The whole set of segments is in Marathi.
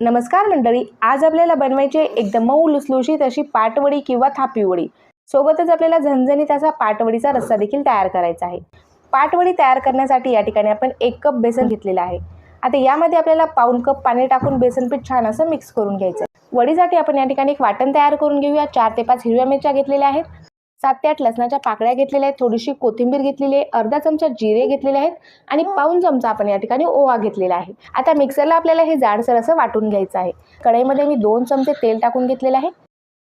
नमस्कार मंडळी आज आपल्याला बनवायची एकदम मऊ लुसलुशीत अशी पाटवडी किंवा थापीवडी सोबतच आपल्याला झणझणीत असा पाटवडीचा रस्सा देखील तयार करायचा आहे. पाटवडी तयार करण्यासाठी या ठिकाणी आपण एक कप बेसन घेतलेलं आहे. आता यामध्ये आपल्याला पाऊन कप पाणी टाकून बेसन पीठ छान असं मिक्स करून घ्यायचं वडीसाठी आपण या ठिकाणी एक वाटण तयार करून घेऊया. चार ते पाच हिरव्या मिरच्या घेतलेल्या आहेत. सात ते आठ लसणाच्या पाकळ्या घेतलेल्या आहेत थोडीशी कोथिंबीर घेतलेली आहे अर्धा चमचा जिरे घेतलेले आहेत आणि पाऊन चमचा आपण या ठिकाणी ओवा घेतलेला आहे. आता मिक्सरला आपल्याला हे जाडसर असं वाटून घ्यायचं आहे. कढईमध्ये मी दोन चमचे तेल टाकून घेतलेलं आहे.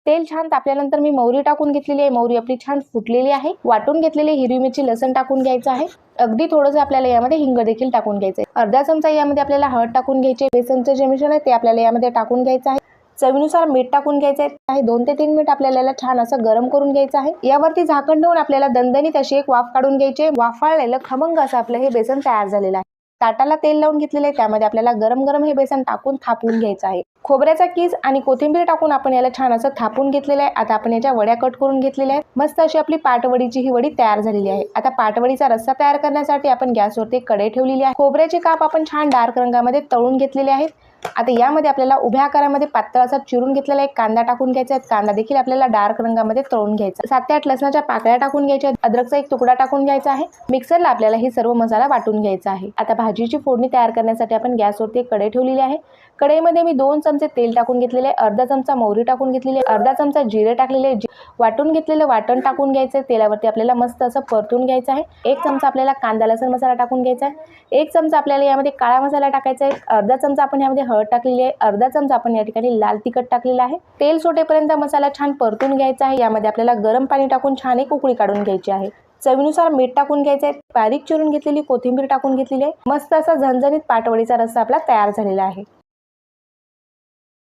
तेल छान तापल्यानंतर मी मोहरी टाकून घेतलेली आहे. मोहरी आपली छान फुटलेली आहे. वाटून घेतलेली हिरवी मिरची लसण टाकून घ्यायचं आहे. अगदी थोडंसं आपल्याला यामध्ये हिंग देखील टाकून घ्यायचं आहे. अर्धा चमचा यामध्ये आपल्याला हळद टाकून घ्यायचे बेसनचं जे मिश्रण आहे ते आपल्याला यामध्ये टाकून घ्यायचं आहे. चवीनुसार मीठ टाकून घ्यायचं आहे. दोन ते तीन मिनिट आपल्याला याला छान असं गरम करून घ्यायचं आहे. यावरती झाकण ठेवून आपल्याला दणदणीत अशी एक वाफ काढून घ्यायची आहे. वाफाळलेलं खमंग असं आपलं हे बेसन तयार झालेलं आहे. ताटाला तेल लावून घेतलेलं आहे. त्यामध्ये आपल्याला गरम गरम हे बेसन टाकून थापून घ्यायचं आहे. खोबऱ्याचा कीज आणि कोथिंबीर टाकून आपण याला छान असं थापून घेतलेलं आहे. आता आपण याच्या वड्या कट करून घेतलेल्या आहेत. मस्त अशी आपली पाटवडीची ही वडी तयार झालेली आहे. आता पाटवडीचा रस्सा तयार करण्यासाठी आपण गॅसवरती कडे ठेवलेली आहे. खोबऱ्याचे काप आपण छान डार्क रंगामध्ये तळून घेतलेले आहेत. आता यामध्ये आपल्याला उभ्या आकारामध्ये पातळ असा चिरून घेतलेला एक कांदा टाकून घ्यायचा आहे. कांदा देखील आपल्याला डार्क रंगामध्ये तळून घ्यायचा सात ते आठ लसणाच्या पाकळ्या टाकून घ्यायच्या अद्रकचा एक तुकडा टाकून घ्यायचा आहे. मिक्सरला आपल्याला हे सर्व मसाला वाटून घ्यायचा आहे. आता भाजीची फोडणी तयार करण्यासाठी आपण गॅसवरती एक कढई ठेवलेली आहे. कढईमध्ये मी दोन चमचे तेल टाकून घेतलेले आहे. अर्धा चमचा मोहरी टाकून घेतलेली आहे. अर्धा चमचा जिरे टाकलेले वाटून घेतलेलं वाटण टाकून घ्यायचं आहे. तेलावरती आपल्याला मस्त असं परतून घ्यायचं आहे. एक चमचा आपल्याला कांदा लसण मसाला टाकून घ्यायचा आहे. एक चमचा आपल्याला यामध्ये काळा मसाला टाकायचा आहे. अर्धा चमचा आपण यामध्ये हळद टाकलेली आहे. अर्धा चमचा आपण या ठिकाणी लाल तिखट टाकलेला आहे. तेल सोटेपर्यंत मसाला छान परतून घ्यायचा आहे. यामध्ये आपल्याला गरम पाणी टाकून छान एक उकळी काढून घ्यायची आहे. चवीनुसार मीठ टाकून घ्यायचं आहे. बारीक चिरून घेतलेली कोथिंबीर टाकून घेतलेली आहे. मस्त असा झणझणीत पाटवडीचा रस्सा आपला तयार झालेला आहे.